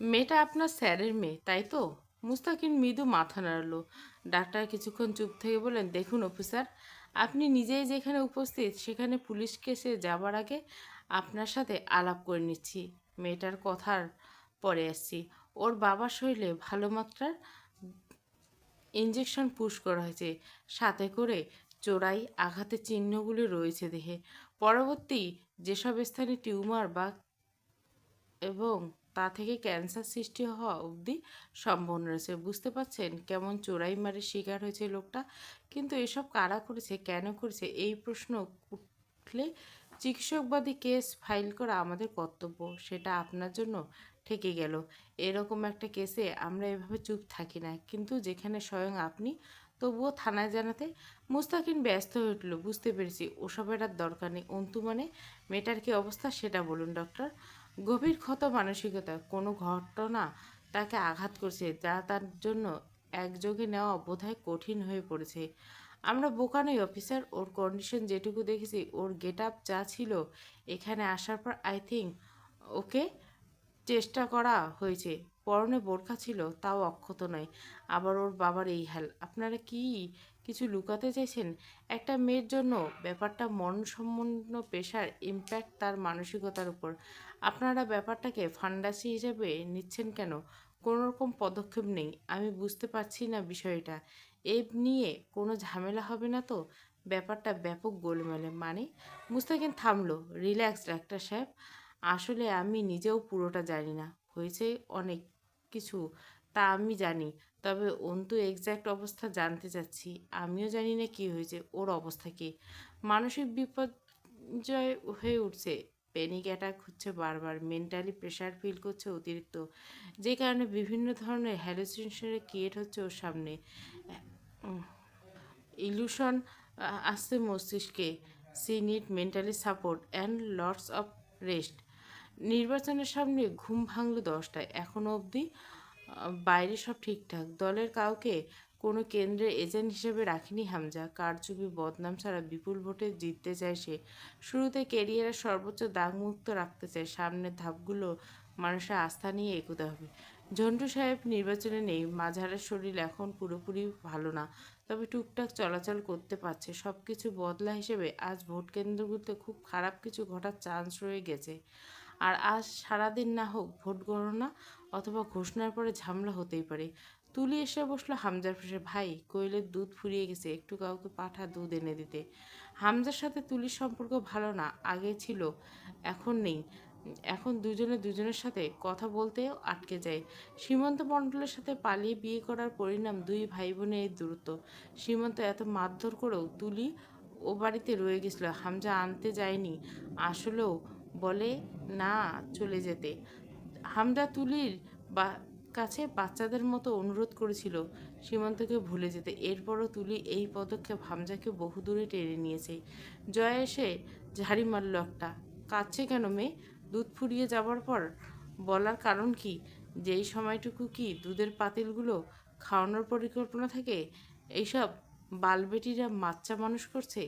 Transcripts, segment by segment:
মেয়েটা আপনার স্যারের মেয়ে, তাই তো? মুস্তাকিন মৃদু মাথা নাড়ল। ডাক্তার কিছুক্ষণ চুপ থেকে বলেন দেখুন অফিসার, আপনি নিজেই যেখানে উপস্থিত সেখানে পুলিশ কেসে যাবার আগে আপনার সাথে আলাপ করে নিচ্ছি। মেয়েটার কথার পরে আসছি। ওর বাবার শরীরে ভালো মাত্রার ইঞ্জেকশন পুশ করা হয়েছে। সাথে করে চোরাই আঘাতের চিহ্নগুলি রয়েছে দেহে। পরবর্তী যেসব স্থানে টিউমার বা এবং তা থেকে ক্যান্সার সৃষ্টি হওয়া অবধি সম্ভাবনা রয়েছে। বুঝতে পারছেন কেমন চোরাই মারের শিকার হয়েছে লোকটা? কিন্তু এসব কারা করেছে, কেন করেছে, এই প্রশ্ন উঠলে চিকিৎসকবাদী কেস ফাইল করা আমাদের কর্তব্য, সেটা আপনার জন্য ঠেকে গেল। এরকম একটা কেসে আমরা এভাবে চুপ থাকি না। কিন্তু যেখানে স্বয়ং আপনি, তবুও থানায় জানাতে মুস্তাকিন ব্যস্ত হয়ে উঠল। বুঝতে পেরেছি, ওসবের আর দরকার নেই। অন্তু মানে মেয়েটার কী অবস্থা সেটা বলুন, ডক্টর। গভীর ক্ষত মানসিকতা, কোনো ঘটনা তাকে আঘাত করছে যা তার জন্য একযোগে নেওয়া বোধহয় কঠিন হয়ে পড়েছে। আমরা বোকা নই, অফিসার। ওর কন্ডিশন যেটুকু দেখেছি, ওর গেট আপ যা ছিল এখানে আসার পর আই থিঙ্ক ওকে চেষ্টা করা হয়েছে। পরনে বোরখা ছিল, তাও অক্ষত নয়। আবার ওর বাবার এই হাল। আপনারা কি কিছু লুকাতে চাইছেন? একটা মেয়ের জন্য ব্যাপারটা মনসম্পন্ন পেশার ইম্প্যাক্ট তার মানসিকতার উপর। আপনারা ব্যাপারটাকে ফান্ডাসি হিসেবে নিচ্ছেন কেন? কোনো রকম পদক্ষেপ নেই। আমি বুঝতে পারছি না বিষয়টা। এ নিয়ে কোনো ঝামেলা হবে না তো? ব্যাপারটা ব্যাপক গোলমেলে। মানে? মুস্তাকিন থামলো। রিল্যাক্স ডাক্তার সাহেব। আসলে আমি নিজেও পুরোটা জানি না। হয়েছে অনেক কিছু, তা আমি জানি। তবে অন্তু এক্স্যাক্ট অবস্থা জানতে চাচ্ছি। আমিও জানি না কি হয়েছে। ওর অবস্থা কি? মানসিক বিপর্যয় হয়ে উঠছে। প্যানিক অ্যাটাক হচ্ছে বারবার মেন্টালি প্রেশার ফিল করছে অতিরিক্ত, যে কারণে বিভিন্ন ধরনের হ্যালোসিনেশনের ক্রিয়েট হচ্ছে ওর সামনে। ইলুশন আসছে মস্তিষ্কে। See need mentally support and lots of rest নির্বাচনের সামনে ঘুম ভাঙলো দশটায়। এখনও অবধি বাইরে সব ঠিকঠাক। দলের কাউকে কোনো কেন্দ্রের এজেন্ট হিসেবে রাখেনি হামজা। কারচুপি, বদনাম ছাড়া বিপুল ভোটে জিততে চায় সে। শুরুতে কেরিয়ারের সর্বোচ্চ দাগমুক্ত রাখতে চায়। সামনের ধাপগুলো মানুষের আস্থা নিয়ে এগোতে হবে। ঝন্টু সাহেব নির্বাচনে নেই। মাঝারের শরীর এখন পুরোপুরি ভালো না। তবে টুকটাক চলাচল করতে পারছে। সব কিছু বদলা হিসেবে আজ ভোট কেন্দ্রগুলোতে খুব খারাপ কিছু ঘটার চান্স রয়ে গেছে। আর আজ সারাদিন না হোক ভোট গণনা অথবা ঘোষণার পরে ঝামেলা হতেই পারে। তুলি এসে বসল হামজার পাশে, ভাই কোয়েলের দুধ ফুরিয়ে গেছে, একটু কাউকে পাঠা দুধ এনে দিতে। হামজার সাথে তুলির সম্পর্ক ভালো না, আগে ছিল, এখন নেই। এখন দুজনে দুজনের সাথে কথা বলতেও আটকে যায়। সীমন্ত মণ্ডলের সাথে পালিয়ে বিয়ে করার পরিণাম দুই ভাই বোনের এই দূরত্ব। সীমন্ত এত মারধর করেও তুলি ও বাড়িতে রয়ে গেছিল। হামজা আনতে যায়নি, আসলেও বলে না চলে যেতে। হামজা তুলির বা কাছে বাচ্চাদের মতো অনুরোধ করেছিল সীমান্তকে ভুলে যেতে। এরপরও তুলি এই পদক্ষেপ হামজাকে বহু দূরে টেনে নিয়েছে। জয় এসে ঝাড়ি মারল একটা। কাঁদছে কেন মেয়ে? দুধ ফুরিয়ে যাবার পর বলার কারণ কি? যেই সময়টুকু কি দুধের পাতিলগুলো খাওয়ানোর পরিকল্পনা থাকে? এইসব বালবেটিরা বাচ্চা মানুষ করছে?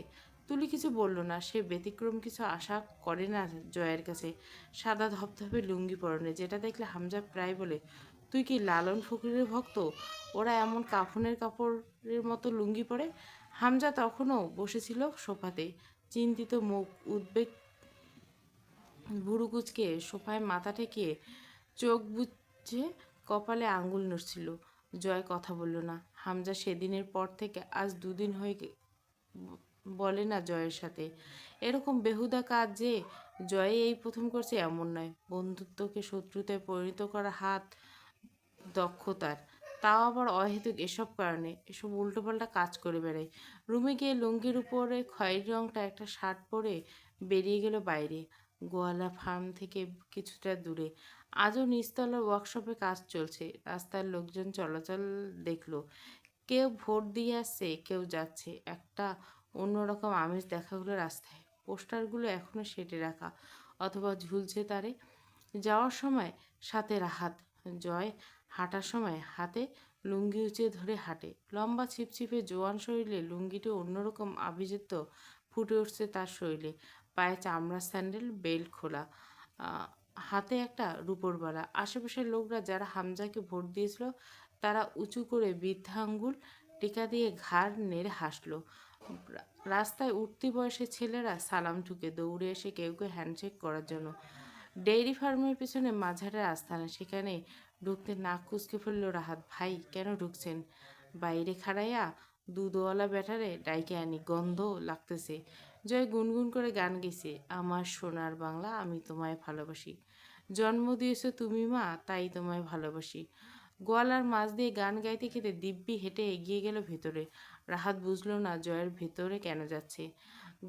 তুলি কিছু বলল না। সে ব্যতিক্রম কিছু আশা করে না জয়ের কাছে। সাদা ধপধপে লুঙ্গি পরনে, যেটা দেখলে হামজা প্রায় বলে, তুই কি লালন ফকিরের ভক্ত? ওরা এমন কাফনের কাপড়ের মতো লুঙ্গি পরে? হামজা তখনও বসেছিল সোফাতে। চিন্তিত মুখ, উদ্বেগ ভুরুকুচকে সোফায় মাথা ঠেকিয়ে চোখ বুঝে কপালে আঙ্গুল নড়ছিল। জয় কথা বলল না। হামজা সেদিনের পর থেকে আজ দুদিন হয়ে বলে না জয়ের সাথে। এরকম বেহুদা কাজ যে জয়ে এই প্রথম করছে এমন নয়। বন্ধুত্বকে শত্রুতায় পরিণত করা হাত দক্ষতার। তাও আবার অহেতুক এসব কারণে এসব উল্টোপাল্টা কাজ করে বেড়ায়। রুমে গিয়ে লুঙ্গির উপরে খয়েরি রংটা একটা শার্ট পরে বেরিয়ে গেল বাইরে, গোয়ালা ফার্ম থেকে কিছুটা দূরে। আজও নিচতলার ওয়ার্কশপে কাজ চলছে। রাস্তার লোকজন চলাচল দেখল। কেউ ভোট দিয়ে আসছে, কেউ যাচ্ছে। একটা অন্যরকম আমেজ দেখা হলো রাস্তায়। পোস্টারগুলো এখনও সেটে রাখা, অথবা ঝুলছে তারে। যাওয়ার সময় সাথে রাহাত, জয় হাঁটার সময় হাতে লুঙ্গি উঁচিয়ে ধরে হাঁটে। লম্বা ছিপছিপে জোয়ান শরীরে লুঙ্গিটি অন্যরকম আভিজাত্য ফুটে উঠছে তার শরীরে পায়ে চামড়া স্যান্ডেল বেল্ট খোলা হাতে একটা রূপোর বালা। আশেপাশের লোকরা যারা হামজাকে ভোট দিয়েছিল, তারা উঁচু করে বৃদ্ধা আঙ্গুল টিকা দিয়ে ঘাড় নেড়ে হাসলো। রাস্তায় উঠতি বয়সের ছেলেরা সালাম ঠুকে দৌড়ে এসে কেউ কেউ হ্যান্ডশেক করার জন্য। ডেইরি ফার্মের পিছনে মাঝারের আস্থানা সেখানে ঢুকতে নাক কুচকে ফেলল রাহাত, ভাই, কেন ঢুকছেন? বাইরে খাড়াইয়া দুধওয়ালা ব্যাটারে ডাইকে আনি, গন্ধ লাগতেছে। জয় গুনগুন করে গান গেছে আমার সোনার বাংলা আমি তোমায় ভালোবাসি। জন্ম দিয়েছ তুমি মা, তাই তোমায় ভালোবাসি। গোয়ালার মাছ দিয়ে গান গাইতে খেতে দিব্যি হেঁটে এগিয়ে গেল ভেতরে। রাহাত বুঝল না জয়ের ভেতরে কেন যাচ্ছে।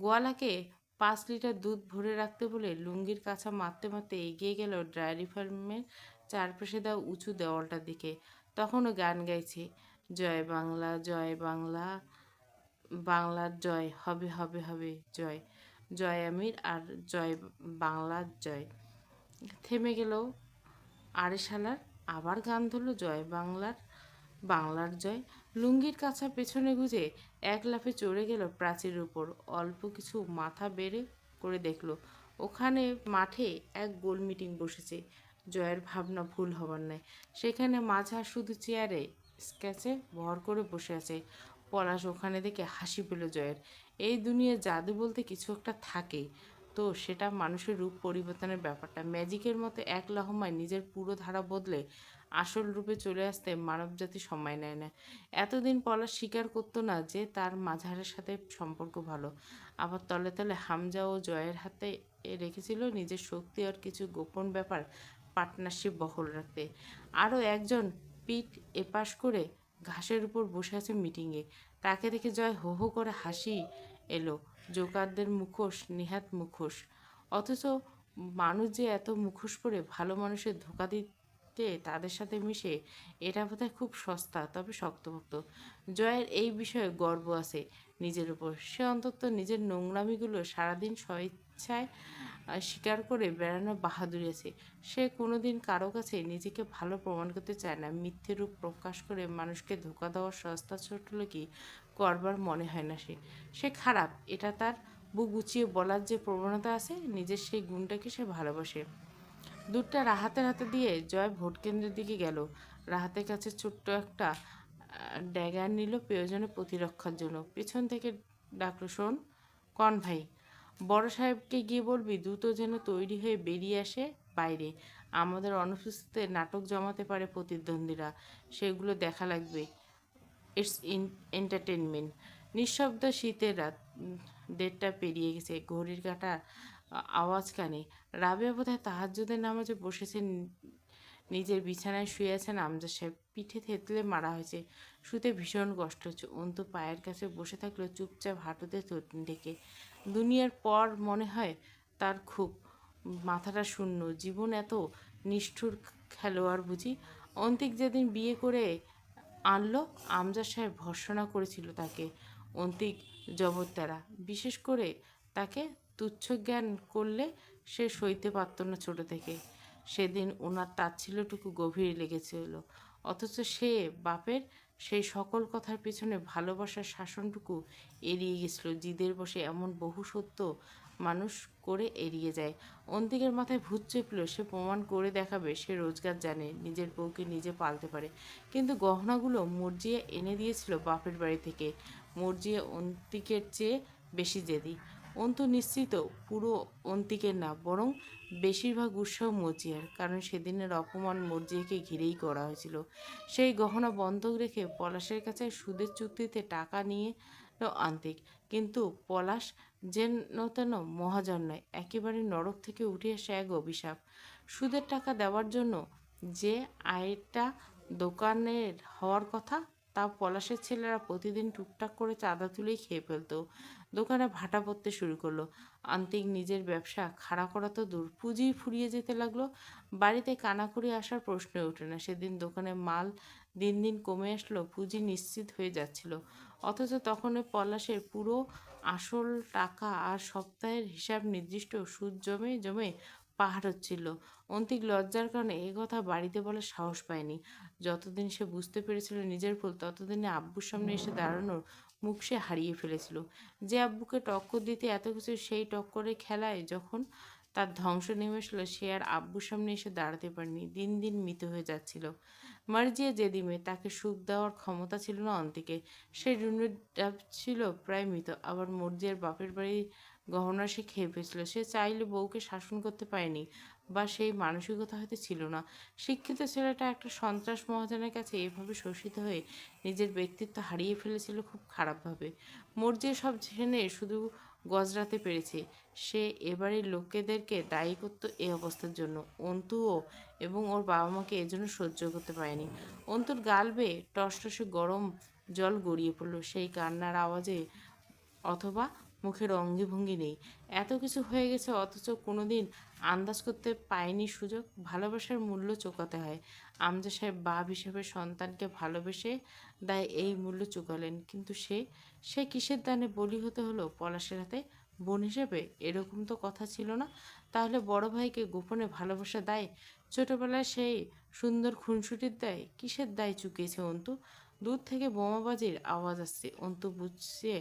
গোয়ালাকে পাঁচ লিটার দুধ ভরে রাখতে বলে লুঙ্গির কাছা মারতে মারতে এগিয়ে গেল ডায়েরি ফার্মের চারপাশে দেওয়া উঁচু দেওয়ালটার দিকে। তখনও গান গাইছে, জয় বাংলা জয় বাংলা বাংলার জয়, হবে হবে হবে, জয় জয় আমির আর জয় বাংলার জয়। থেমে গেল আরে শালার আবার গান ধরলো, জয় বাংলার বাংলার জয় লুঙ্গির কাছা পেছনে গুজে এক লাফে চড়ে গেল প্রাচীর উপর। অল্প কিছু মাথা বেড়ে করে দেখল, ওখানে মাঠে এক গোল মিটিং বসেছে। জয়ের ভাবনা ভুল হবার নয় সেখানে মাঝা শুধু চেয়ারে স্কেচে ভর করে বসে আছে। পলাশ ওখানে দেখে হাসি পেল জয়ের। এই দুনিয়ার জাদু বলতে কিছু একটা থাকে। তো সেটা মানুষের রূপ পরিবর্তনের ব্যাপারটা। ম্যাজিকের মতো এক লহমায় নিজের পুরো ধারা বদলে আসল রূপে চলে আসতে মানবজাতি সময় নেয় না। এতদিন পলাশ স্বীকার করতো না যে তার মাঝারের সাথে সম্পর্ক ভালো। আবার তলে তলে হামজা ও জয়ের হাতে রেখেছিল নিজের শক্তি আর কিছু গোপন ব্যাপার পার্টনারশিপ বহল রাখতে। আরও একজন পিঠ এপাশ করে ঘাসের উপর বসে আছে মিটিংয়ে। তাকে দেখে জয় হো হো করে হাসি এলো। জোকারদের মুখোশ, নিহাত মুখোশ। অথচ মানুষ যে এত মুখোশ পরে ভালো মানুষের ধোকা দিতে তাদের সাথে মিশে এটা বোধহয় খুব সস্তা, তবে শক্তভক্ত জয়ের এই বিষয়ে গর্ব আছে নিজের উপর। সে অন্তত নিজের নোংরামিগুলো সারাদিন স্বেচ্ছায় স্বীকার করে বেড়ানো বাহাদুরি আছে। সে কোনোদিন কারও কাছে নিজেকে ভালো প্রমাণ করতে চায় না। মিথ্যে রূপ প্রকাশ করে মানুষকে ধোকা দেওয়ার সস্তা কি করবার মনে হয় না সে। সে খারাপ, এটা তার বুক গুছিয়ে বলার যে প্রবণতা আছে, নিজের সেই গুণটাকে সে ভালোবাসে। দুধটা রাহাতের হাতে দিয়ে জয় ভোট কেন্দ্রের দিকে গেল। রাহাতের কাছে ছোট্ট একটা ড্যাগার নিল প্রয়োজনে প্রতিরক্ষার জন্য। পেছন থেকে ডাকলো, শোন, কন ভাই, বড় সাহেবকে গিয়ে বলবি দ্রুত যেন তৈরি হয়ে বেরিয়ে আসে বাইরে। আমাদের অনুপস্থিতিতে নাটক জমাতে পারে প্রতিদ্বন্দ্বীরা। সেগুলো দেখা লাগবে। ইটস এন্টারটেনমেন্ট নিঃশব্দ শীতের রাত দেড়টা পেরিয়ে গেছে। ঘড়ির কাঁটার আ- আওয়াজ কানে। রাবেয়া বোধহয় তাহাজ্জুদের নামাজে বসেছেন নিজের বিছানায় শুয়ে আছেন সাহেব। পিঠে থেতলে মারা হয়েছে। শুতে ভীষণ কষ্ট হচ্ছে। অন্তু পায়ের কাছে বসে থাকলেও চুপচাপ হাঁটুতে ডেকে দুনিয়ার পর মনে হয় তার খুব। মাথাটা শূন্য। জীবন এত নিষ্ঠুর খেলোয়াড় বুঝি। অন্তিক যেদিন বিয়ে করে আনলো, আমজাদ সাহেব ভর্সনা করেছিল তাকে। অন্তিক জগত্তারা বিশেষ করে তাকে তুচ্ছ জ্ঞান করলে সে সইতে পারত না ছোট থেকে। সেদিন ওনার তাচ্ছিল্যটুকু গভীর লেগেছিল অথচ সে বাপের সেই সকল কথার পেছনে ভালোবাসার শাসনটুকু এড়িয়ে গেছিল। জিদের বসে এমন বহু সত্য মানুষ করে এড়িয়ে যায়। অন্তিকের মাথায় ভূত চেপল, সে প্রমাণ করে দেখাবে, সে রোজগার জানে, নিজের বউকে নিজে পালতে পারে। কিন্তু গহনাগুলো মর্জিয়া এনে দিয়েছিল বাপের বাড়ি থেকে। মর্জিয়া অন্তিকের চেয়ে বেশি জেদি। অন্তু নিশ্চিত পুরো অন্তিকের না, বরং বেশিরভাগ উৎসাহ মজিয়ার, কারণ সেদিনের অপমান মর্জিয়াকে ঘিরেই করা হয়েছিল। সেই গহনা বন্ধক রেখে পলাশের কাছে সুদের চুক্তিতে টাকা নিয়ে আন্তিক। কিন্তু পলাশ যেন তেন মহাজন নয়, একেবারে নরক থেকে উঠে আসে এক অভিশাপ। সুদের টাকা দেওয়ার জন্য যে আয়টা দোকানের হওয়ার কথা তা পলাশের ছেলেরা প্রতিদিন টুকটাক করে চাঁদা তুলেই খেয়ে ফেলতো। দোকানে ভাটা পড়তে শুরু করল। আন্তিক নিজের ব্যবসা খাড়া করা তো দূর। পুঁজি ফুরিয়ে যেতে লাগল। বাড়িতে কানাকড়ি আসার প্রশ্ন ওঠে না। সেদিন দোকানে মাল দিন দিন কমে আসলো, পুঁজি নিশ্চিত হয়ে যাচ্ছিল। অথচ তখন পলাশের পুরো আসল টাকা আর সপ্তাহের হিসাব নির্দিষ্ট সুদ জমে জমে পাহাড় হচ্ছিল। অন্তিক লজ্জার কারণে এ কথা বাড়িতে বলার সাহস পায়নি। যতদিন সে বুঝতে পেরেছিল নিজের ভুল, ততদিনে আব্বুর সামনে এসে দাঁড়ানোর মুখ সে হারিয়ে ফেলেছিল। যে আব্বুকে টক্কর দিতে এত কিছু সেই টক্করের খেলায় যখন তার ধ্বংস নেমে আসলো সে আর আব্বুর সামনে এসে দাঁড়াতে পারেনি। দিন দিন মৃত হয়ে যাচ্ছিল। মার্জিয়া জেদিমে তাকে সুখ দেওয়ার ক্ষমতা ছিল না অন্তিকে সে রুনুটা ছিল প্রায় মৃত। আবার মর্জিয়ার বাপের বাড়ি গহনা সে খেয়ে ফেছিল সে চাইলে বউকে শাসন করতে পারেনি বা সেই মানসিকতা হয়তো ছিল না। শিক্ষিত ছেলেটা একটা সন্ত্রাস মহাজনের কাছে এভাবে শোষিত হয়ে নিজের ব্যক্তিত্ব হারিয়ে ফেলেছিল খুব খারাপভাবে। মর্জিয়া সব জেনে শুধু গজরাতে পেরেছে, সে এবারের লোকেদেরকে দায়ী করতো এই অবস্থার জন্য। অন্তুও এবং ওর বাবা মাকে এজন্য সহ্য করতে পারেনি। অন্তুর গাল বেয়ে টসটসে গরম জল গড়িয়ে পড়ল। সেই কান্নার আওয়াজে অথবা মুখের অঙ্গিভঙ্গি নেই এত কিছু হয়ে গেছে অথচ কোনোদিন আন্দাজ করতে পায়নি সুযোগ। ভালোবাসার মূল্য চোকাতে হয়। আমজা সাহেব বাপ হিসেবে সন্তানকে ভালোবেসে দায় এই মূল্য চুকালেন। কিন্তু সে সে কিসের দানে বলি হতে হলো পলাশের হাতে? বোন হিসেবে এরকম তো কথা ছিল না। তাহলে বড় ভাইকে গোপনে ভালোবাসা দেয়? ছোটবেলায় সেই সুন্দর খুনসুটির দায় কিসের দায় চুকিয়েছে অন্তু? দূর থেকে বোমাবাজির আওয়াজ আসছে। অন্তু বুঝছে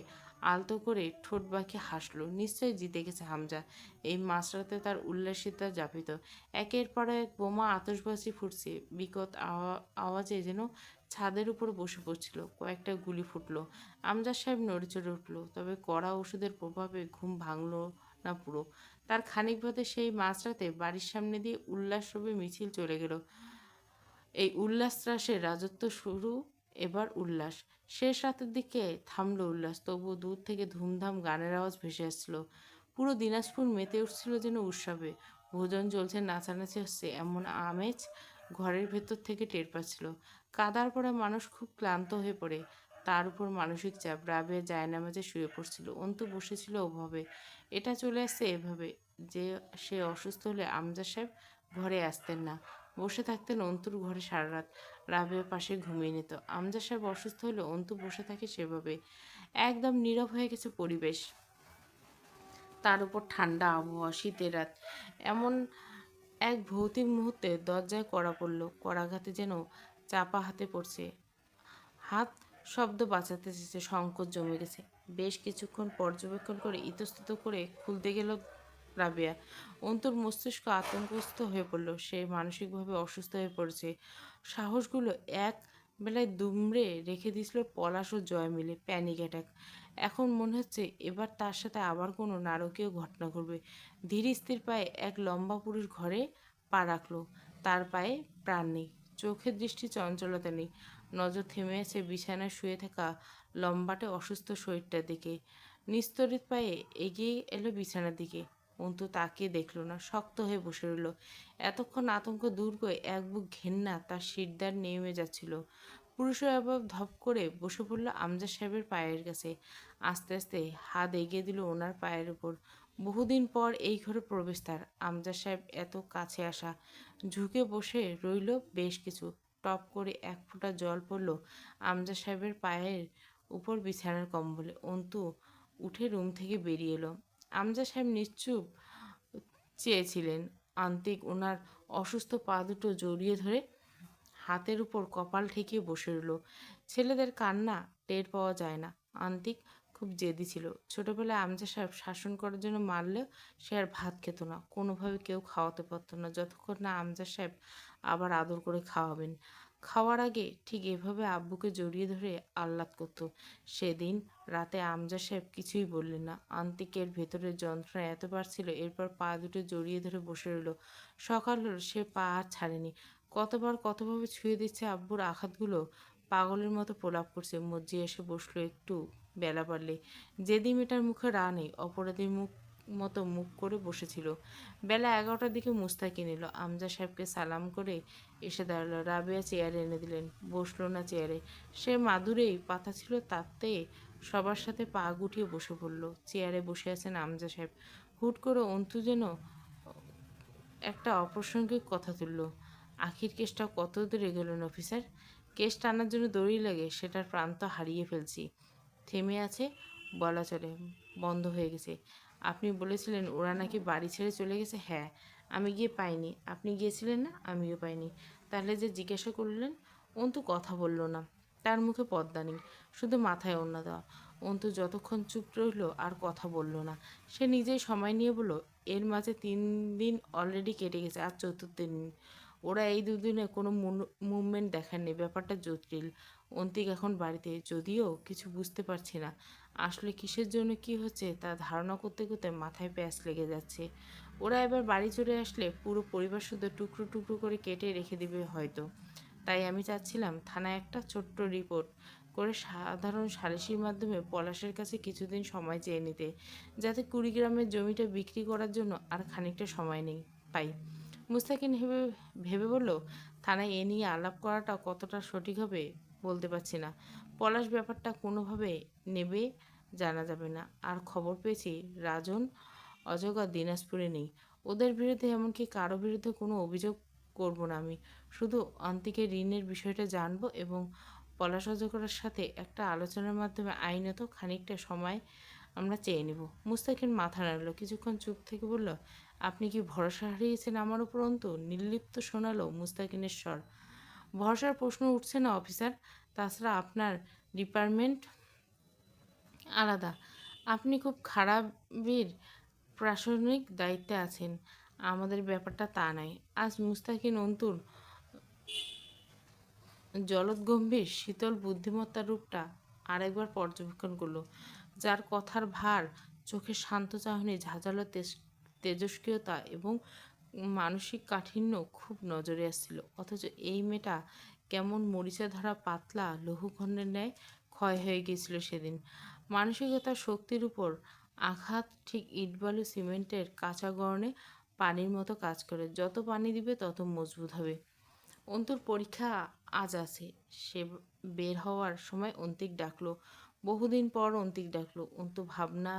আলতো করে ঠোঁট বাঁকে হাসলো। নিশ্চয়ই জিতে গেছে হামজা। এই মাঝরাতে তার উল্লাসিতা যাপিত একের পর এক বোমা আতসবাজি ফুটছে। বিকট আওয়া- আওয়াজে যেন ছাদের উপর বসে পড়ছিল। কয়েকটা গুলি ফুটলো। আমজাদ সাহেব নড়ে চড়ে উঠল। তবে কড়া ওষুধের প্রভাবে ঘুম ভাঙল না পুরো। তার খানিক বাদে সেই মাঝরাতে বাড়ির সামনে দিয়ে উল্লাসরূপে মিছিল চলে গেল। এই উল্লাস ত্রাসের রাজত্ব শুরু এবার উল্লাস। শেষ রাতের দিকে থামলো উল্লাস তবু দূর থেকে ধুমধাম গানের আওয়াজ ভেসে আসছিল। পুরো দিনাজপুর মেতে উঠছিল যেন উৎসবে। ভোজন চলছে, নাচানাচি হচ্ছে, এমন আমেজ ঘরের ভেতর থেকে টের পাচ্ছিল। কাদার পরে মানুষ খুব ক্লান্ত হয়ে পড়ে। তার উপর মানসিক চাপ রাবেয়া জায়নামাজে শুয়ে পড়ছিল, অন্তু বসেছিল ওভাবে। এটা চলে আসছে এভাবে, যে সে অসুস্থ হলে আমজা সাহেব ঘরে আসতেন না। বসে থাকতেন অন্তুর ঘরে সারা রাত। রাবের পাশে ঘুমিয়ে নিত। আমজা সাহেব অসুস্থ হলে অন্তু বসে থাকে সেভাবে। একদম নীরব হয়ে গেছে পরিবেশ। তার উপর ঠান্ডা আবহাওয়া, শীতের রাত। এমন এক ভৌতিক মুহূর্তে দরজায় কড়া পড়ল। কড়াঘাতে যেন চাপা হাতে পড়ছে। হাত শব্দ বাঁচাতে চেয়েছে সংকট জমে গেছে। বেশ কিছুক্ষণ পর্যবেক্ষণ করে ইতস্তত করে খুলতে গেল রাবেয়া। অন্তর মস্তিষ্ক আতঙ্কগ্রস্ত হয়ে পড়ল। সে মানসিকভাবে অসুস্থ হয়ে পড়েছে। সাহসগুলো এক বেলায় দুমড়ে রেখে দিয়েছিল পলাশ ও জয় মিলে। প্যানিক অ্যাটাক এখন মনে হচ্ছে এবার তার সাথে আবার কোনো নারকীয় ঘটনা ঘটবে। ধীর স্থির পায়ে এক লম্বা পুরুষ ঘরে পা রাখল। তার পায়ে প্রাণ নেই। চোখের দৃষ্টি চঞ্চলতা নেই। নজর থেমে আছে বিছানায় শুয়ে থাকা লম্বাটে অসুস্থ শরীরটার দিকে। নিস্তরিত পায়ে এগিয়ে এলো বিছানার দিকে। অন্তু তাকিয়ে দেখল না, শক্ত হয়ে বসে রইল। এতক্ষণ আতঙ্ক দূর করে এক বুক ঘেন্না তার শিরদার নেমে যাচ্ছিল। পুরুষের অভাব ধপ করে বসে পড়ল আমজা সাহেবের পায়ের কাছে। আস্তে আস্তে হাত এগিয়ে দিল ওনার পায়ের উপর। বহুদিন পর এই ঘরে প্রবেশ তার। আমজা সাহেব এত কাছে আসা। ঝুঁকে বসে রইল বেশ কিছু। টপ করে এক ফোঁটা জল পড়ল আমজা সাহেবের পায়ের উপর বিছানার কম্বলে। অন্তু উঠে রুম থেকে বেরিয়ে এলো। আমজা সাহেব নিশ্চুপ চেয়েছিলেন। আন্তিক ওনার অসুস্থ পা দুটো জড়িয়ে ধরে হাতের উপর কপাল ঠেকিয়ে বসে রইল। ছেলেদের কান্না টের পাওয়া যায় না। আন্তিক খুব জেদি ছিল। ছোটবেলায় আমজা সাহেব শাসন করার জন্য মারলেও সে আর ভাত খেত না। কোনোভাবে কেউ খাওয়াতে পারতো না। যতক্ষণ না আমজা সাহেব আবার আদর করে খাওয়াবেন। খাওয়ার আগে ঠিক এভাবে আব্বুকে জড়িয়ে ধরে আহ্লাদ করতো। সেদিন রাতে আমজা সাহেব কিছুই বললেন না। আন্তিকের ভেতরের যন্ত্রণা এত ছিল এরপর পা দুটো জড়িয়ে ধরে বসে রইল। সকাল হলো, সে পা আর ছাড়েনি। কতবার কতভাবে ছুঁয়ে দিচ্ছে আব্বুর আঘাতগুলো, পাগলের মতো প্রলাপ করছে। মজ্জি এসে বসল একটু বেলা পারলে যেদি মেয়েটার মুখে রা নেই, অপরাধীর মুখ মতো মুখ করে বসেছিল। বেলা এগারোটার দিকে মুস্তাকি নিল। আমজা সাহেবকে সালাম করে এসে দাঁড়াল। রাবেয়া চেয়ারে এনে দিলেন। বসল না চেয়ারে। সে মাদুরেই পাতা ছিল তাতে সবার সাথে পা গুটিয়ে বসে পড়ল। চেয়ারে বসে আছেন আমজা সাহেব। হুট করে অন্তু যেন একটা অপ্রাসঙ্গিক কথা তুলল। আখির কেসটা কত দূরে গেল অফিসার কেস টানার জন্য দড়ি লাগে, সেটার প্রান্ত হারিয়ে ফেলছি। থেমে আছে, বলা চলে, বন্ধ হয়ে গেছে। আপনি বলেছিলেন ওরা নাকি বাড়ি ছেড়ে চলে গেছে। হ্যাঁ আমি গিয়ে পাইনি। আপনি গিয়েছিলেন না? আমিও পাইনি। তাহলে যে জিজ্ঞাসা করলেন, অন্তু কথা বলল না। তার মুখে পদ্মা নেই, শুধু মাথায় ওড়না দেওয়া। অন্তু যতক্ষণ চুপ রইল, আর কথা বলল না। সে নিজেই সময় নিয়ে বলল, এর মাঝে তিন দিন অলরেডি কেটে গেছে, আর চতুর্থ দিন। ওরা এই দুদিনে কোনো মুভমেন্ট দেখায়নি ব্যাপারটা জটিল। অন্তিক এখন বাড়িতে, যদিও কিছু বুঝতে পারছি না। আসলে কিসের জন্য কি হচ্ছে তা ধারণা করতে করতে মাথায় প্যাঁচ লেগে যাচ্ছে। ওরা এবার বাড়ি চলে আসলে পুরো পরিবার শুধু টুকরো টুকরো করে কেটে রেখে দিবে হয়তো। তাই আমি চাচ্ছিলাম থানায় একটা ছোট্ট রিপোর্ট করে সাধারণ সালিসির মাধ্যমে পলাশের কাছে কিছুদিন সময় চেয়ে নিতে, যাতে কুড়িগ্রামের জমিটা বিক্রি করার জন্য আর খানিকটা সময় নেই, পাই। মুস্তাকিন ভেবে ভেবে বলল, থানায় এ নিয়ে আলাপ করাটা কতটা সঠিক হবে বলতে পারছি না। পলাশ ব্যাপারটা কোনোভাবে নেবে জানা যাবে না। আর খবর পেয়েছি রাজন অজগর দিনাজপুরে নেই। ওদের বিরুদ্ধে এমনকি কারও বিরুদ্ধে কোনো অভিযোগ করব না আমি। শুধু অন্তিকে ঋণের বিষয়টা জানব এবং পলাশ অজগরের সাথে একটা আলোচনার মাধ্যমে আইনত খানিকটা সময় আমরা চেয়ে নেব। মুস্তাকিন মাথা নাড়ল, কিছুক্ষণ চুপ থেকে বলল, আপনি কি ভরসা হারিয়েছেন আমার উপর অন্তু? নির্লিপ্ত শোনালো মুস্তাকিনের স্বর। ভরসার প্রশ্ন উঠছে না, অফিসার। তাছাড়া আপনার ডিপার্টমেন্ট আলাদা। আপনি খুব খারাপের প্রশাসনিক দায়িত্বে আছেন। আমাদের ব্যাপারটা তা নয়। আজ মুস্তাকিন অন্তুর জলদগম্ভীর শীতল বুদ্ধিমত্তার রূপটা আরেকবার পর্যবেক্ষণ করল, যার কথার ভার চোখের শান্ত চাহনি ঝাঁঝালো তেজস্ক্রিয়তা এবং মানসিক কাঠিন্য খুব নজরে আসছিল। অথচ এই মেয়েটা কেমন মরিচা ধরা পাতলা লৌহখণ্ডের ন্যায় ক্ষয় হয়ে গিয়েছিল সেদিন। মানসিকতার শক্তির উপর আঘাত ঠিক ইটবালু সিমেন্টের কাঁচা গড়নে পানির মতো কাজ করে। যত পানি দিবে তত মজবুত হবে। অন্তুর পরীক্ষা আজ আছে। সে বের হওয়ার সময় অন্তিক ডাকলো। বহুদিন পর অন্তিক ডাকলো। অন্তু ভাবনা,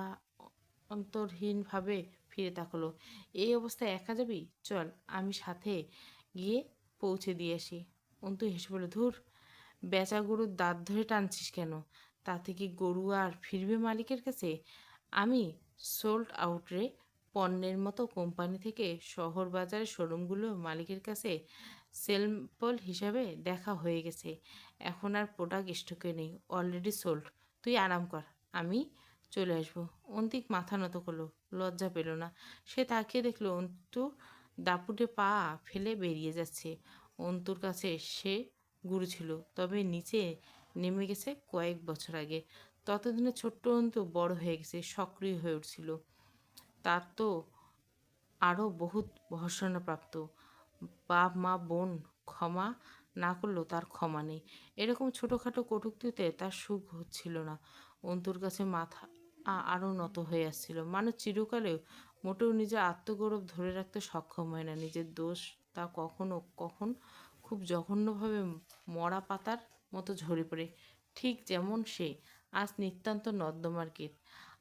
অন্তরহীনভাবে ফিরে তাকালো। এই অবস্থায় একা যাবি? চল, আমি সাথে গিয়ে পৌঁছে দিয়ে আসি। অন্তু হেসে বলে ধুর, বেচা গরুর দাঁত ধরে টানছিস কেন? তাতে কি গরু আর ফিরবে মালিকের কাছে? আমি সোল্ড আউটরে পণ্যের মতো কোম্পানি থেকে শহর বাজারের শোরুমগুলো মালিকের কাছে সেলপল হিসাবে দেখা হয়ে গেছে। এখন আর প্রোডাক্ট স্টকে নেই অলরেডি সোল্ড তুই আরাম কর, আমি চলে আসব। অন্তিক মাথা নত করল, লজ্জা পেল না। সে তাকিয়ে দেখল, অন্তু দাপুটে পা ফেলে বেরিয়ে যাচ্ছে। অন্তুর কাছে সে গুরু ছিল। তবে নিচে নেমে গেছে কয়েক বছর আগে। ততদিনে ছোট্ট অন্তু বড় হয়ে গেছে, সক্রিয় হয়ে উঠছিল। তার তো আরও বহুত ভর্সনাপ্রাপ্ত বাপ, মা, বোন ক্ষমা না করলেও তার ক্ষমা নেই। এরকম ছোটোখাটো কটুক্তিতে তার সুখ হচ্ছিল না। অন্তুর কাছে মাথা আরও নত হয়ে আসছিল। মানুষ চিরকালেও মোটেও নিজের আত্মগৌরব ধরে রাখতে সক্ষম হয় না। নিজের দোষ তা কখনো কখন খুব জঘন্যভাবে মরা পাতার মতো ঝরে পড়ে। ঠিক যেমন সে, আজ নিতান্ত নর্দমার কীট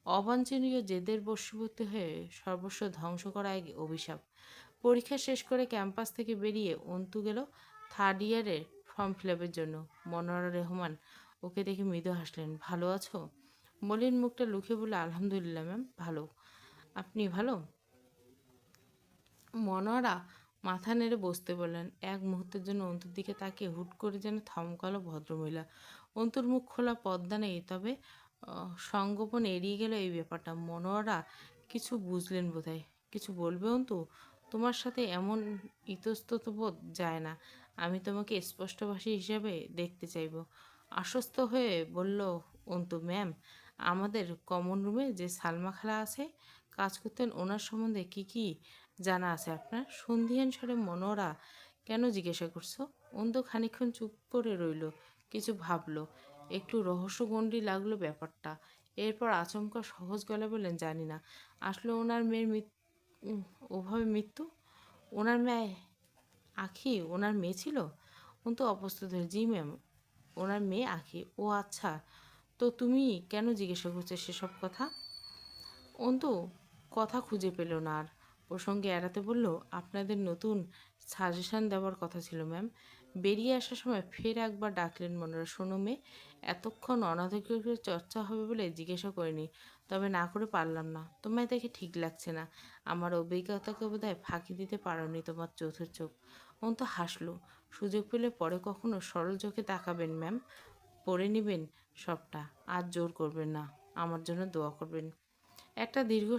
অবাঞ্ছনীয় জেদের বশীভূতি হয়ে সর্বস্ব ধ্বংস করা এক অভিশাপ। পরীক্ষা শেষ করে ক্যাম্পাস থেকে বেরিয়ে অন্তু গেল থার্ড ইয়ারের ফর্ম ফিল আপের জন্য। মনোয়ারা রহমান ওকে দেখে মৃদু হাসলেন, ভালো আছো? মলিন মুখটা লুকিয়ে বলে আলহামদুলিল্লাহ ম্যাম, ভালো। আপনি ভালো? মনোয়ারা মাথা নেড়ে বসতে বললেন। এক মুহূর্তের জন্য অন্তুর দিকে তাকিয়ে হুট করে যেন থমকালো ভদ্রমহিলা। অন্তুর মুখ খোলা পদ্মা নেই, তবে সংগোপন এড়িয়ে গেল এই ব্যাপারটা। মনোয়ারা কিছু বুঝলেন বোধহয়। কিছু বলবে অন্তু? তোমার সাথে এমন ইতস্তত বোধ যায় না। আমি তোমাকে স্পষ্টভাষী হিসাবে দেখতে চাইব। আশ্বস্ত হয়ে বলল, অন্তু, ম্যাম, আমাদের কমন রুমে যে সালমা খালা আছে, কাজ করতেন ওনার সম্বন্ধে কি কি জানা আছে আপনার? সন্ধিয়ান স্বরে মনোরা কেন জিজ্ঞাসা করছ? অন্ত খানিক্ষণ চুপ করে রইল, কিছু ভাবলো, একটু রহস্যগণ্ডি লাগল ব্যাপারটা। এরপর আচমকা সহজ গলা বললেন, জানি না। আসলে ওনার মেয়ের ওভাবে মৃত্যু? ওনার মেয়ে, আখি ওনার মেয়ে ছিল? অপ্রস্তুত হয়ে, জি ম্যাম, ওনার মেয়ে আখি। ও আচ্ছা তো তুমি কেন জিজ্ঞাসা করছ সেসব কথা? অন্তু কথা খুঁজে পেল না আর। প্রসঙ্গে এড়াতে বলল, আপনাদের নতুন সাজেশান দেওয়ার কথা ছিল ম্যাম বেরিয়ে আসার সময় ফের একবার ডাকলেন মনোরা শোনো মেয়ে, এতক্ষণ অনাধিকৃত চর্চা হবে বলে জিজ্ঞাসা করিনি। তবে না করে পারলাম না। তোমায় দেখে ঠিক লাগছে না। আমার অভিজ্ঞতাকে বোধহয় ফাঁকি দিতে পারোনি তোমার চোখের চোখ। অন্ত হাসলো। সুযোগ পেলে পরে কখনো সরল চোখে তাকাবেন ম্যাম পড়ে নেবেন সবটা। আর জোর করবেন না। আমার জন্য দোয়া করবেন। একটা দীর্ঘ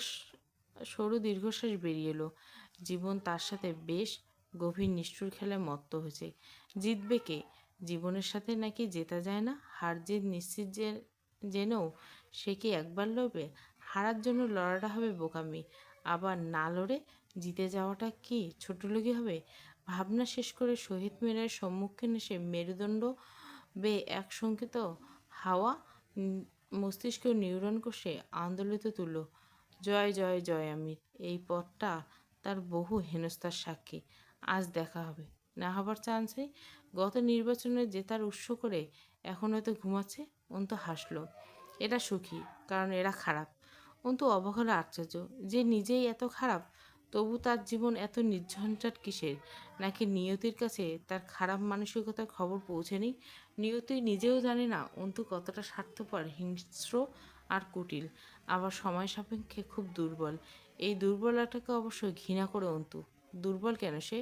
সরু দীর্ঘশ্বাস বেরিয়ে এলো। জীবন তার সাথে বেশ গভীর নিষ্ঠুর খেলায় মত্ত হয়েছে। জিতবে কে? জীবনের সাথে নাকি জেতা যায় না? হার জিত নিশ্চিত যে জেনেও সে কি একবার লড়বে? হারার জন্য লড়াটা হবে বোকামি। আবার না লড়ে জিতে যাওয়াটা কি ছোটলোকি হবে? ভাবনা শেষ করে শহীদ মিনারের সম্মুখীন এসে মেরুদণ্ড বে এক সংকেত হাওয়া মস্তিষ্ক নিউরন কোষে আন্দোলিত তুলল। জয় জয় জয় আমির। এই পথটা তার বহু হেনস্থার সাক্ষী। আজ দেখা হবে। না হবার চান্সে গত নির্বাচনে জেতার উৎস করে এখন হয়তো ঘুমাচ্ছে, অন্ত হাসলো। এরা সুখী, কারণ এরা খারাপ। অন্ত অবাক হলো আশ্চর্য। যে নিজেই এত খারাপ, তবু তার জীবন এত নির্ঝঞ্ঝাট কিসের? নাকি নিয়তির কাছে তার খারাপ মানসিকতার খবর পৌঁছে পৌঁছেনি? নিয়তি নিজেও জানে না অন্তু কতটা স্বার্থপর, হিংস্র আর কুটিল। আবার সময় সাপেক্ষে খুব দুর্বল। এই দুর্বলতাকে অবশ্য ঘৃণা করে অন্তু। দুর্বল কেন সে?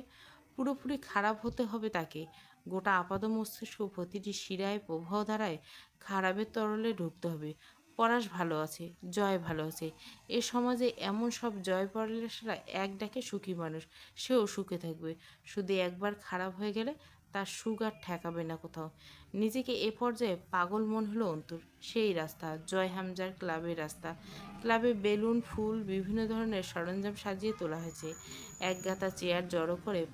পুরোপুরি খারাপ হতে হবে তাকে। গোটা আপাদ মস্তিষ্ক প্রতিটি শিরায় প্রবাহ ধারায় খারাপের তরলে ঢুকতে হবে। পরাশ ভালো আছে, জয় ভালো আছে। এ সমাজে এমন সব জয় পরাশরা এক ডাকে সুখী মানুষ। সেও সুখে থাকবে। শুধু একবার খারাপ হয়ে গেলে তার সুখ আর ঠেকাবে না কোথাও। নিজেকে এ পর্যায়ে পাগল মন হলো অন্তর। সেই রাস্তা জয় হামজার ক্লাবের রাস্তা। ক্লাবে বেলুন ফুল বিভিন্ন ধরনের সরঞ্জাম সাজিয়ে তোলা হয়েছে। এক গাতা চেয়ার জড়ো করে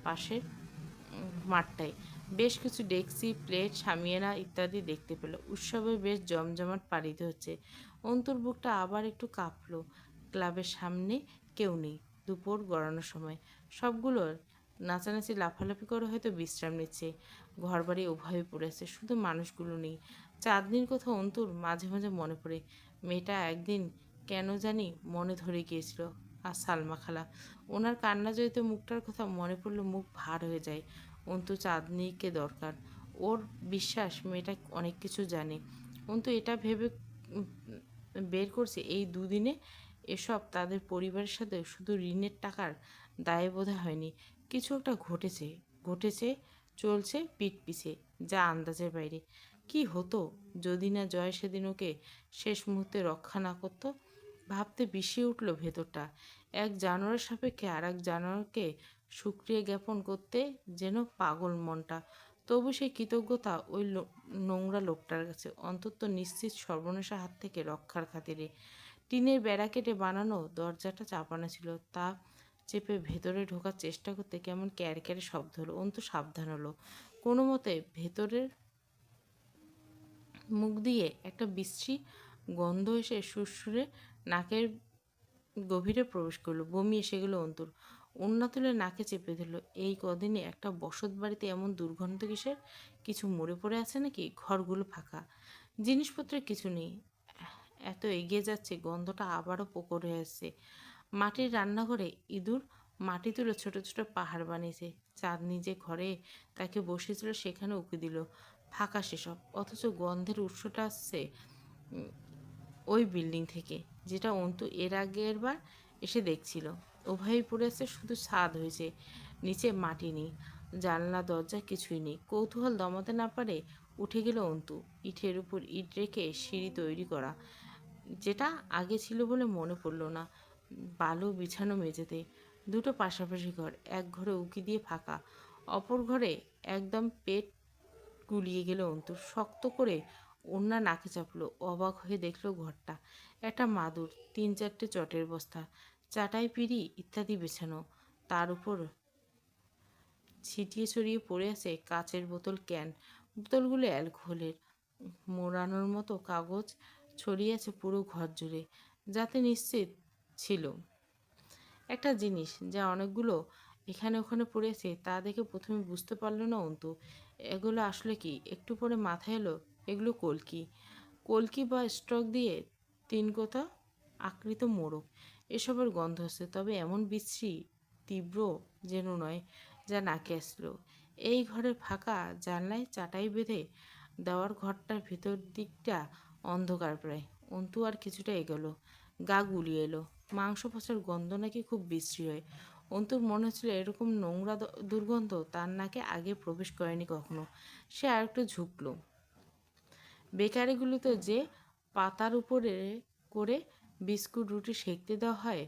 উম, মাঠটায়। বেশ কিছু ডেক্সি প্লেট সামিয়ানা ইত্যাদি দেখতে পেল। উৎসবে বেশ জমজমাট পালিত হচ্ছে। অন্তর বুকটা আবার একটু কাঁপলো। ক্লাবের সামনে কেউ নেই। দুপুর গড়ানোর সময়। সবগুলোর নাচানাচি, লাফালাফি করে হয়তো বিশ্রাম নিচ্ছে। ঘরবাড়ি ওভাবে পড়েছে শুধু মানুষগুলো নেই। চাঁদনির কথা অন্তুর মাঝে মাঝে মনে পড়ে। মেয়েটা একদিন কেন জানি মনে ধরে গিয়েছিল, আর সালমা খালা। ওনার কান্না জড়িত মুখটার কথা মনে পড়লে মুখ ভার হয়ে যায়। অন্তু চাঁদনিকে দরকার। ওর বিশ্বাস মেয়েটা অনেক কিছু জানে। অন্তু এটা ভেবে বের করছে এই দুদিনে এসব তাদের পরিবারের সাথে শুধু ঋণের টাকার দায়ে বোধ হয়নি। কিছু একটা ঘটেছে ঘটেছে, চলছে পিঠ পিছে, যা আন্দাজের বাইরে। কি হতো যদি না জয় সেদিন ওকে শেষ মুহূর্তে রক্ষা না করতো? ভাবতে বিষিয়ে উঠল ভেতরটা। এক জানোয়ারের সাপেক্ষে আর এক জানোয়ারকে সুক্রিয়া জ্ঞাপন করতে যেন পাগল মনটা। তবু সেই কৃতজ্ঞতা ওই নোংরা লোকটার কাছে অন্তত নিশ্চিত সর্বনাশের হাত থেকে রক্ষার খাতিরে। টিনের বেড়া কেটে বানানো দরজাটা চাপানো ছিল। তা চেপে ভেতরে ঢোকার চেষ্টা করতে কেমন ক্যারে ক্যারে শব্দ হলো। অন্তু সাবধান হলো। কোনো মতে ভেতরের মুখ দিয়ে একটা বিশ্রী গন্ধ এসে সুরসুরে নাকের গভীরে প্রবেশ করল। বমি এসে গেল অন্তর। অন্য তুলে নাকে চেপে ধরল। এই কদিনে একটা বসত বাড়িতে এমন দুর্গন্ধ কিসের? কিছু মরে পড়ে আছে নাকি? ঘরগুলো ফাঁকা। জিনিসপত্রের কিছু নেই। এত এগিয়ে যাচ্ছে, গন্ধটা আবারও প্রকট হয়ে আসছে। মাটির রান্নাঘরে ইঁদুর মাটি তুলে ছোট ছোট পাহাড় বানিয়েছে। চাঁদনি যে ঘরে তাকে বসেছিল সেখানে উঁকি দিল। ফাঁকা সেসব, অথচ গন্ধের উৎসটা আসছে ওই বিল্ডিং থেকে, যেটা অন্তু এর আগের বার এসে দেখছিল। ওভাবেই পড়ে আছে, শুধু ছাদ হয়েছে, নিচে মাটি নেই, জানলা, দরজা কিছুই নেই। কৌতূহল দমাতে না পারে উঠে গেল অন্তু, ইটের উপর ইট রেখে সিঁড়ি তৈরি করা, যেটা আগে ছিল বলে মনে পড়ল না। বালু বিছানো মেঝেতে দুটো পাশাপাশি ঘর, এক ঘরে উকি দিয়ে ফাঁকা। অপর ঘরে একদম পেট গুলিয়ে গেল অন্তর শক্ত করে ওন্না নাকে চাপলো, অবাক হয়ে দেখল ঘরটা। একটা মাদুর, তিন চারটে চটের বস্তা, চাটাই পিড়ি ইত্যাদি বেছানো। তার উপর ছিটিয়ে ছড়িয়ে পড়ে আছে কাচের বোতল, ক্যান। বোতলগুলো অ্যালকোহলের, মোড়ানোর মতো কাগজ ছড়িয়ে আছে পুরো ঘর জুড়ে যাতে নিশ্চিত ছিল। একটা জিনিস যা অনেকগুলো এখানে ওখানে পড়েছে, তা দেখে প্রথমে বুঝতে পারল না অন্তু। এগুলো আসলে কি? একটু পরে মাথায় এলো, এগুলো কলকি। কলকি বা স্ট্রক দিয়ে তিন কোথা? আকৃত মোড়ক। এসবের গন্ধ আসছে তবে এমন বিশ্রী, তীব্র যেন নয়, যা নাকে আসলো। এই ঘরের ফাঁকা জানলায় চাটাই বেঁধে দেওয়ার ঘরটার ভেতর দিকটা অন্ধকার প্রায়। অন্তু আর কিছুটা এগোলো, গা গুলিয়ে এলো। মাংস পচার গন্ধ নাকি খুব বিশ্রী হয়। অন্তুর মনে হচ্ছিল এরকম নোংরা দুর্গন্ধ তার নাকে আগে প্রবেশ করেনি কখনো। সে আর একটু ঝুঁকলো বেকারিগুলোতে যে পাতার উপরে করে বিস্কুট, রুটি সেঁকতে দেওয়া হয়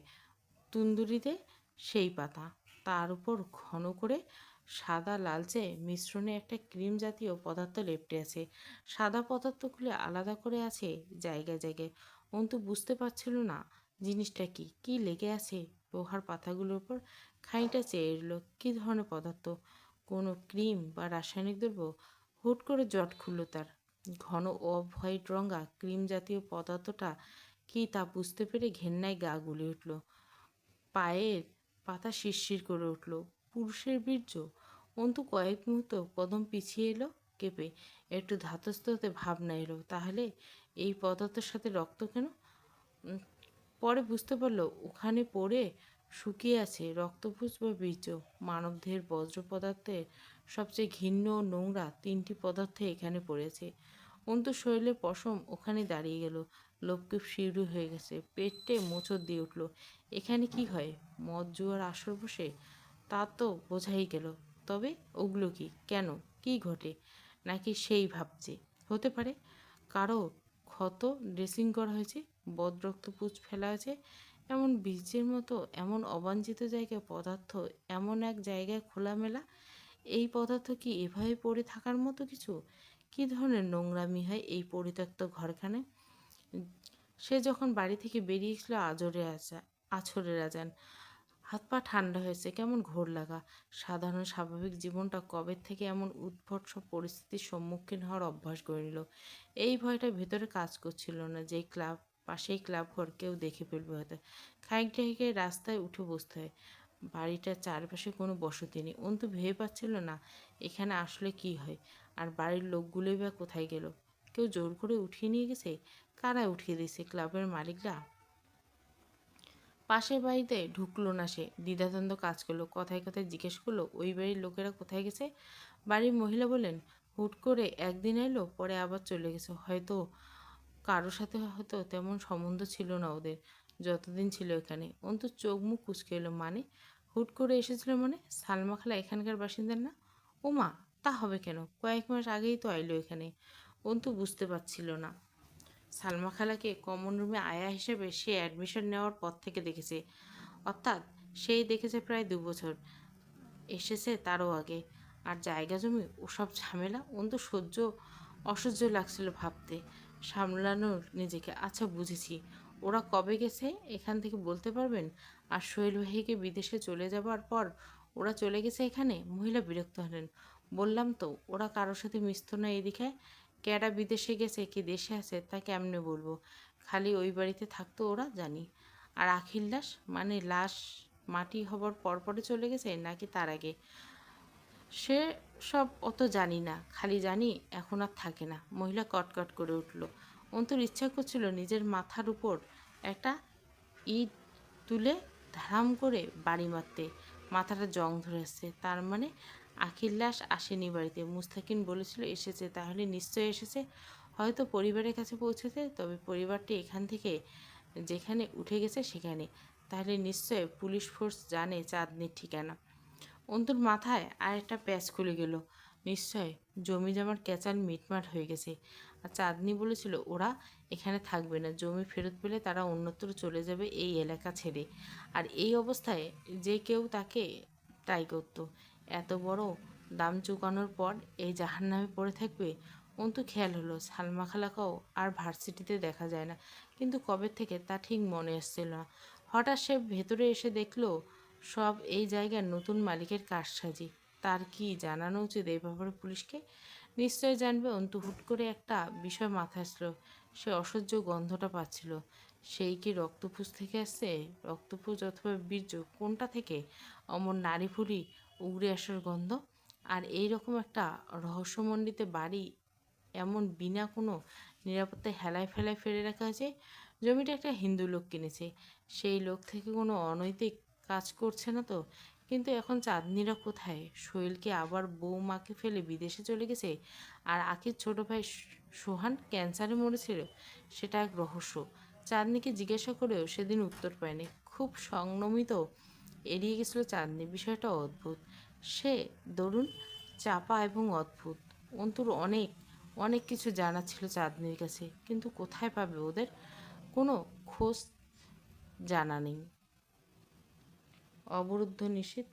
তুন্দুরিতে, সেই পাতা। তার উপর ঘন করে সাদা লালচে মিশ্রণে একটা ক্রিম জাতীয় পদার্থ লেপটে আছে। সাদা পদার্থগুলি আলাদা করে আছে জায়গায় জায়গায়। অন্তু বুঝতে পারছিল না জিনিসটা কি? কি লেগে আছে? লোহার পাতাগুলোর উপর খানিকটা চেয়ে এলো। কী ধরনের পদার্থ? কোনো ক্রিম বা রাসায়নিক দ্রব্য? হুট করে জট খুলল তার। ঘন অফ হোয়াইট রঙা ক্রিম জাতীয় পদার্থটা কি তা বুঝতে পেরে ঘেন্নায় গা গুলে উঠল। পায়ের পাতা শিরশির করে উঠল। পুরুষের বীর্য? অন্তু কয়েক মুহূর্ত কদম পিছিয়ে এলো, কেঁপে। একটু ধাতস্থ হতে ভাবনা এলো, তাহলে এই পদার্থের সাথে রক্ত কেন? পরে বুঝতে পারল ওখানে পড়ে শুকিয়ে আছে রক্তপুষ বা বীর্য। মানবদেহের বজ্র পদার্থের সবচেয়ে ও নোংরা তিনটি পদার্থ এখানে পড়েছে। অন্তু শরীরে পশম ওখানে দাঁড়িয়ে গেল। লোককে শিউরি হয়ে গেছে। পেটে মোচড় দিয়ে উঠল। এখানে কি হয়? মদ জুয়ার আসর বসে? তা তো বোঝাই গেল। তবে ওগুলো কি? কেন? কি ঘটে? নাকি সেই ভাবছে? হতে পারে। কারও ক্ষত ড্রেসিং করা হয়েছে? বদরক্ত পুচ ফেলা হয়েছে এমন বীজের মতো এমন অবাঞ্ছিত জায়গায় পদার্থ এমন এক জায়গায় খোলামেলা, এই পদার্থ কি এভাবে পড়ে থাকার মতো কিছু? কী ধরনের নোংরামি হয় এই পরিত্যক্ত ঘরখানে? সে যখন বাড়ি থেকে বেরিয়েছিল আজরে আসা আছরে আজান। হাত পা ঠান্ডা হয়েছে, কেমন ঘোর লাগা। সাধারণ স্বাভাবিক জীবনটা কবে থেকে এমন উদ্ভট সব পরিস্থিতির সম্মুখীন হওয়ার অভ্যাস গড়ে নিল। এই ভয়টা ভেতরে কাজ করছিল না যে ক্লাব পাশেই ক্লাব ঘর কেউ দেখে ফেলবে হয়তো। খানিকটা হেঁকে রাস্তায় উঠে বসতে হয়। বাড়িটার চারপাশে কোনো বসতি নেই। অন্তু ভেবে পাচ্ছিল না এখানে আসলে কি হয়। আর বাড়ির লোকগুলোই বা কোথায় গেল? কেউ জোর করে উঠিয়ে নিয়ে গেছে? কারা উঠিয়ে দিয়েছে? ক্লাবের মালিকরা? পাশের বাড়িতে ঢুকলো না সে। দ্বিধাদ্বন্দ্ব কাজ করল। কথায় কথায় জিজ্ঞেস করল, ওই বাড়ির লোকেরা কোথায় গেছে? বাড়ির মহিলা বললেন, হুট করে একদিন এলো, পরে আবার চলে গেছে। হয়তো কারোর সাথে হয়তো তেমন সম্বন্ধ ছিল না ওদের, যতদিন ছিল এখানে। অন্তু চোখ মুখ কুচকে এলো। মানে? হুট করে এসেছিল মানে? সালমা খালা এখানকার বাসিন্দার না? ও মা তা হবে কেন? কয়েক মাস আগেই তো আইলো এখানে। অন্তু বুঝতে পারছিল না। সালমা খালাকে কমন রুমে আয়া হিসেবে সে অ্যাডমিশন নেওয়ার পর থেকে দেখেছে। অর্থাৎ সেই দেখেছে প্রায় দু বছর। এসেছে তারও আগে। আর জায়গা জমি, ওসব ঝামেলা অন্ত সহ্য, অসহ্য লাগছিল ভাবতে। সামলানোর নিজেকে আচ্ছা বুঝেছি। ওরা কবে গেছে? এখান থেকে বলতে পারবেন? আর সোহেল ভাইকে বিদেশে চলে যাবার পর ওরা চলে গেছে এখানে? মহিলা বিরক্ত হলেন। বললাম তো, ওরা কারোর সাথে মিশত না এদিকে? ক্যারা বিদেশে গেছে, কি দেশে আছে, তা কেমনে বলব? খালি ওই বাড়িতে থাকতো ওরা, জানি। আর আখিল লাশ মানে লাশ মাটি হবার পরপরে চলে গেছে, নাকি তার আগে? সে সব অত জানি না, খালি জানি এখন আর থাকে না। মহিলা কটকট করে উঠল। অন্তর ইচ্ছা করছিল নিজের মাথার উপর একটা ইট তুলে ধারাম করে বাড়ি মারতে। মাথাটা জং ধরে আসছে তার মানে আখির লাশ আসেনি বাড়িতে। মুস্তাকিন বলেছিল, এসেছে। তাহলে নিশ্চয় এসেছে। হয়তো পরিবারের কাছে পৌঁছেছে, তবে পরিবারটি এখান থেকে যেখানে উঠে গেছে সেখানে। তাহলে নিশ্চয় পুলিশ ফোর্স জানে চাঁদনির ঠিকানা। অন্তুর মাথায় আর একটা প্যাচ খুলে গেল। নিশ্চয়, জমি জমার ক্যাচাল মিটমাট হয়ে গেছে। আর চাঁদনি বলেছিল, ওরা এখানে থাকবে না। জমি ফেরত পেলে তারা অন্যত্র চলে যাবে এই এলাকা ছেড়ে। আর এই অবস্থায় যে কেউ তাকে তাই করতো। এত বড় দাম চুকানোর পর এই জাহান নামে পড়ে থাকবে? অন্তু খেয়াল হলো, সালমা খালাকাও আর ভার্সিটিতে দেখা যায় না। কিন্তু কবে থেকে তা ঠিক মনে আসছিল না। হঠাৎ সে ভেতরে এসে দেখল সব এই জায়গার নতুন মালিকের কারসাজি। তার কি জানানো উচিত এই ব্যাপারে পুলিশকে? নিশ্চয় জানবে অন্তু হুট করে একটা বিষয় মাথায় আসলো। সে অসহ্য গন্ধটা পাচ্ছিল। সেই কি রক্তপুষ থেকে আসছে? রক্তপুষ অথবা বীর্য কোনটা থেকে? অমর নারী ফুলি উগড়ে আসার গন্ধ? আর এই রকম একটা রহস্যমণ্ডিত বাড়ি এমন বিনা কোনো নিরাপত্তায় হেলায় ফেলায় ফেলে রাখা হয়েছে? জমিটা একটা হিন্দু লোক কিনেছে। সেই লোক থেকে কোনো অনৈতিক কাজ করছে না তো। কিন্তু এখন চাঁদনিরা কোথায়? সোহেলকে আবার বৌমাকে ফেলে বিদেশে চলে গেছে? আর আখির ছোট ভাই সোহান ক্যান্সারে মরেছিল? সেটা এক রহস্য। চাঁদনিকে জিজ্ঞাসা করেও সেদিন উত্তর পায়নি। খুব সংনমিত এড়িয়ে গেছিল চাঁদনি। বিষয়টা অদ্ভুত। সে দরুন, চাপা এবং অদ্ভুত। অন্তুর অনেক অনেক কিছু জানা ছিল চাঁদনির কাছে। কিন্তু কোথায় পাবে ওদের? কোনো খোঁজ জানা নেই। অবরুদ্ধ নিষেধ